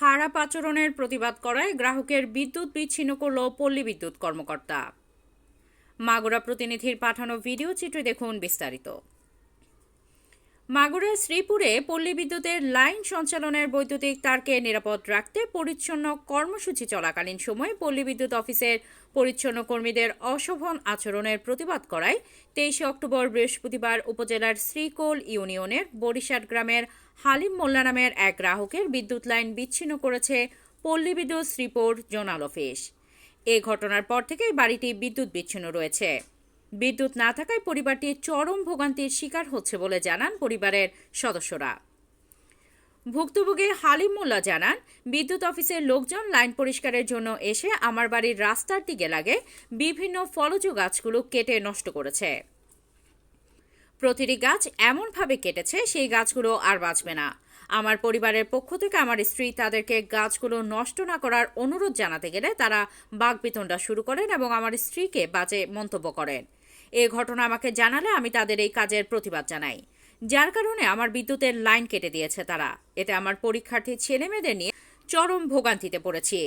খারাপ আচরণের প্রতিবাদ করায় গ্রাহকের বিদ্যুৎ বিচ্ছিন্ন করল পল্লী বিদ্যুৎ কর্মকর্তা। মাগুরা প্রতিনিধির পাঠানো ভিডিও চিত্রে দেখুন বিস্তারিত। মাগুরার শ্রীপুরে পল্লী বিদ্যুতের লাইন সঞ্চালনের বৈদ্যুতিক তারকে নিরাপদ রাখতে পরিচ্ছন্ন কর্মসূচি চলাকালীন সময়ে পল্লী বিদ্যুৎ অফিসের পরিচ্ছন্ন কর্মীদের অশোভন আচরণের প্রতিবাদ করায় তেইশে অক্টোবর বৃহস্পতিবার উপজেলার শ্রীকোল ইউনিয়নের বরিশাট গ্রামের হালিম মোল্লা নামের এক গ্রাহকের বিদ্যুৎ লাইন বিচ্ছিন্ন করেছে পল্লী বিদ্যুৎ শ্রীপুর জোনাল অফিস। এ ঘটনার পর থেকেই বাড়িটি বিদ্যুৎ বিচ্ছিন্ন রয়েছে। বিদ্যুৎ না থাকায় পরিবারটি চরম ভোগান্তির শিকার হচ্ছে বলে জানান পরিবারের সদস্যরা। ভুক্তভোগী হালিম মোল্লা জানান, বিদ্যুৎ অফিসের লোকজন লাইন পরিষ্কারের জন্য এসে আমার বাড়ির রাস্তার দিকে লাগে বিভিন্ন ফলজ গাছগুলো কেটে নষ্ট করেছে। প্রতিটি গাছ এমনভাবে কেটেছে, সেই গাছগুলো আর বাঁচবে না। আমার পরিবারের পক্ষ থেকে আমার স্ত্রী তাদেরকে গাছগুলো নষ্ট না করার অনুরোধ জানাতে গেলে তারা বাগবিতণ্ডা শুরু করেন এবং আমার স্ত্রীকে বাজে মন্তব্য করেন। এ ঘটনা আমাকে জানালে আমি তাদের এই কাজের প্রতিবাদ জানাই। যার কারণে আমার বিদ্যুতের লাইন কেটে দিয়েছে তারা। এতে আমার পরীক্ষার্থী ছেলেমেয়েদের নিয়ে চরম ভোগান্তিতে পড়েছি।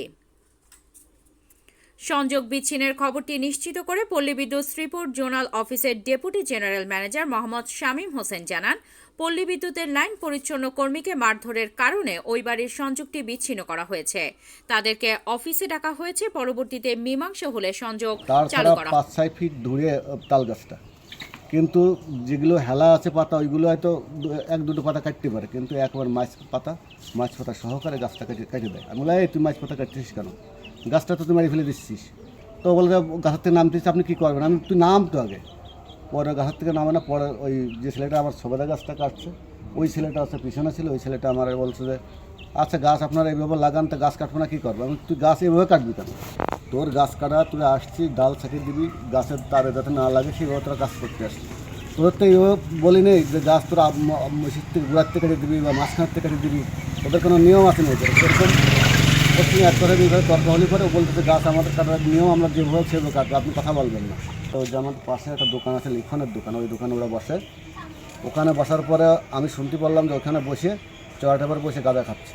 সংযোগ বিচ্ছিন্নের খবরটি নিশ্চিত করে পল্লী বিদ্যুৎ শ্রীপুর জোনাল অফিসের deputy general manager Mohammad Shamim Hossain জানান পল্লী বিদ্যুতের লাইন পরিচ্ছন্ন কর্মীকে মারধরের কারণে ওই বাড়ির সংযোগটি বিচ্ছিন্ন করা হয়েছে। তাদেরকে অফিসে ডাকা হয়েছে পরবর্তীতে মীমাংসা হলে সংযোগ চালু করা পাঁচ ছয় ফিট দূরে তাল গাছটা কিন্তু যেগুলো হেলা আছে পাতা ওইগুলো হয়তো এক দুটো পাতা কাটতে পারে কিন্তু একবার মাছ পাতা মাছ পাতা সহকারে গাছটা কেটে কেটে দেয়। আমি বলি "এই, তুই মাছ পাতা কাটছিস কেন? গাছটা তো তুই মারি ফেলে দিচ্ছিস। তো বলে গাছের থেকে নামতেছিস আপনি কী করবেন? আমি, তুই নাম তো আগে। পরে গাছের থেকে নামে না পরে ওই যে ছেলেটা আমার সবেদা গাছটা কাটছে, ওই ছেলেটা আছে পিছনে ছিল, ওই ছেলেটা আমার বলছে যে আচ্ছা গাছ আপনারা এইভাবে লাগান, তো গাছ কাটবো না, কী করব? আমি, তুই গাছ এইভাবে কাটবি কেন? তোর গাছ কাটা, তুই আসছি, ডাল ছাটিয়ে দিবি, গাছের তারে যাতে না লাগে সেইভাবে তোরা গাছ করতে আসছিস তোদের তো এইভাবে বলি নেই যে, গাছ তোরা মসজিদ থেকে গোড়ার থেকে কেটে দিবি বা মাঝখান থেকে কেটে দিবি। ওদের কোনো নিয়ম আছে না এরকম প্রথমে এক কথা এইভাবে তর্ক হলে পরে বলতেছে, গাছ আমাদের কাটার নিয়ম আমরা যেভাবে সেভাবে কাটবো, আপনি কথা বলবেন না। তো ওই যে আমার পাশে একটা দোকান আছে, লিখনের দোকান, ওই দোকানে ওরা বসে। ওখানে বসার পরে আমি শুনতে পারলাম যে ওখানে বসে চড়াটা পরে বসে গাঁদা খাচ্ছে।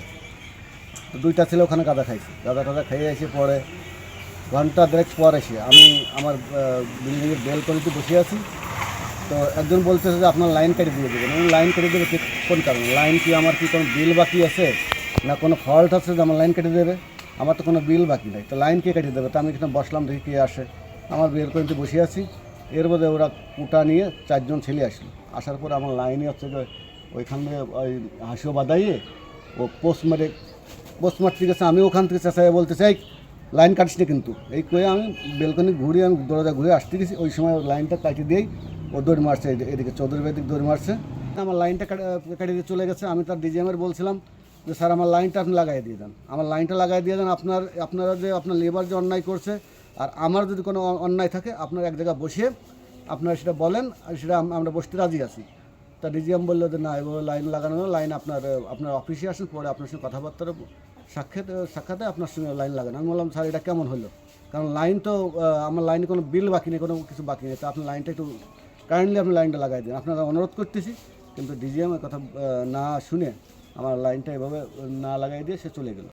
তো দুইটা ছেলে ওখানে গাঁদা খাইছে। গাঁদা টাদা খেয়ে এসে পরে ঘণ্টা দেড়েক পর এসে আমি আমার বিল্ডিংয়ের বেলকনিতে বসে আছি। তো একজন বলতেছে যে, আপনার লাইন কেটে দিয়ে দেবেন। লাইন কেটে দেবে কোন কারণে? লাইন কি আমার কি কোনো বিল বাকি আছে? না কোনো ফল্ট আছে যে আমার লাইন কেটে দেবে? আমার তো কোনো বিল বাকি নাই। তো লাইন কে কেটে দেবে? তো আমি এখানে বসলাম, দেখি কে আসে। আমার বেলকনিতে বসে আছি। এর মধ্যে ওরা কুটা নিয়ে চারজন ছেলে আসলো। আসার পরে আমার লাইনে হচ্ছে যে ওইখানে ওই হাসিও বাদাইয়ে ও পোস্ট মারে পোস্ট মারতে গেছে। আমি ওখান থেকে চেঁচাই বলতে চাই লাইন কাটিস না কিন্তু। এই করে আমি বেলকনি ঘুরে আমি দরজা ঘুরে আসতে গেছি। ওই সময় লাইনটা কাটিয়ে দিয়েই ও দৌড় মারছে এদিকে- চৌধুরী দিক দৌড় মারছে। আমার লাইনটা কাটা- কাটিয়ে দিয়ে চলে গেছে। আমি তার ডিজিএমের বলছিলাম যে স্যার আমার লাইনটা আপনি লাগাই দিয়ে দেন। আমার লাইনটা লাগাই দিয়ে দেন, আপনার, আপনারা যে, আপনার লেবার যে অন্যায় করছে, আর আমার যদি কোনো অন্যায় থাকে, আপনার এক জায়গায় বসে আপনারা সেটা বলেন, আর সেটা আমরা বসতে রাজি আছি। তা ডিজিএম বলল যে, না, এভাবে লাইন লাগানো লাইন আপনার আপনার অফিসে আসুন, পরে আপনার সঙ্গে কথাবার্তার সাক্ষাৎ, সাক্ষাতে আপনার সঙ্গে লাইন লাগানো। আমি বললাম, স্যার, এটা কেমন হলো? কারণ লাইন তো আমার লাইনে কোনো বিল বাকি নেই, কোনো কিছু বাকি নেই। তো আপনি লাইনটা একটু কাইন্ডলি আপনি লাইনটা লাগাই দিন। আপনারা অনুরোধ করতেছি, কিন্তু ডিজিএম কথা না শুনে আমার লাইনটা এভাবে না লাগাই দিয়ে সে চলে গেল।